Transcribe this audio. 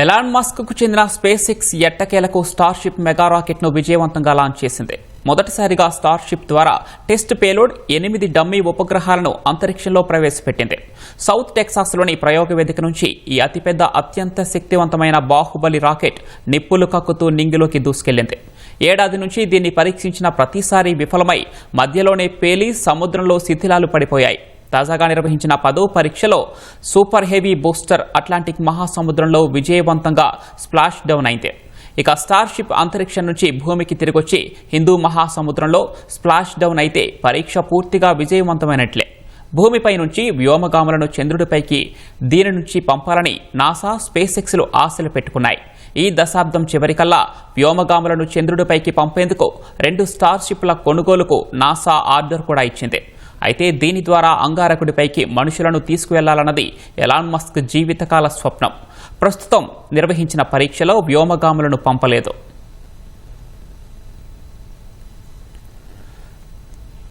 Elon మస్క్కు చెందిన space X ఎట్టకేలకు స్టార్షిప్ మెగా రాకెట్ను విజయవంతంగా లాంచ్ చేసింది. మొదటిసారిగా స్టార్షిప్ ద్వారా టెస్ట్ పేలోడ్ ఎనిమిది డమ్మీ ఉపగ్రహాలను అంతరిక్షంలో ప్రవేశపెట్టింది. సౌత్ టెక్సాస్లోని ప్రయోగ వేదిక నుంచి ఈ అతిపెద్ద అత్యంత శక్తివంతమైన బాహుబలి రాకెట్ నిప్పులు కక్కుతూ నింగిలోకి దూసుకెళ్ళింది ఏడాది నుంచి దీన్ని పరీక్షించిన ప్రతిసారి విఫలమై మధ్యలోనే పేలి సముద్రంలో శిథిలాలు పడిపోయాయి. తాజాగా నిర్వహించిన పదో పరీక్షలో సూపర్ హెవీ బూస్టర్ అట్లాంటిక్ మహాసముద్రంలో విజయవంతంగా స్ప్లాష్ డౌన్ అయింది. ఇక స్టార్షిప్ అంతరిక్షం నుంచి భూమికి తిరిగొచ్చి హిందూ మహాసముద్రంలో స్ప్లాష్ డౌన్ అయితే పరీక్ష పూర్తిగా విజయవంతమైనట్లే. భూమిపై నుంచి వ్యోమగాములను చంద్రుడిపైకి దీని నుంచి పంపాలని నాసా స్పేస్ ఎక్స్లు ఆశలు పెట్టుకున్నాయి. ఈ దశాబ్దం చివరికల్లా వ్యోమగాములను చంద్రుడిపైకి పంపేందుకు రెండు స్టార్షిప్ల కొనుగోలుకు నాసా ఆర్డర్ కూడా ఇచ్చింది. అయితే దీని ద్వారా అంగారకుడిపైకి మనుషులను తీసుకువెళ్ళాలన్నది ఎలాన్ మస్క్ జీవితకాల స్వప్నం. ప్రస్తుతం నిర్వహించిన పరీక్షలో వ్యోమగాములను పంపలేదు.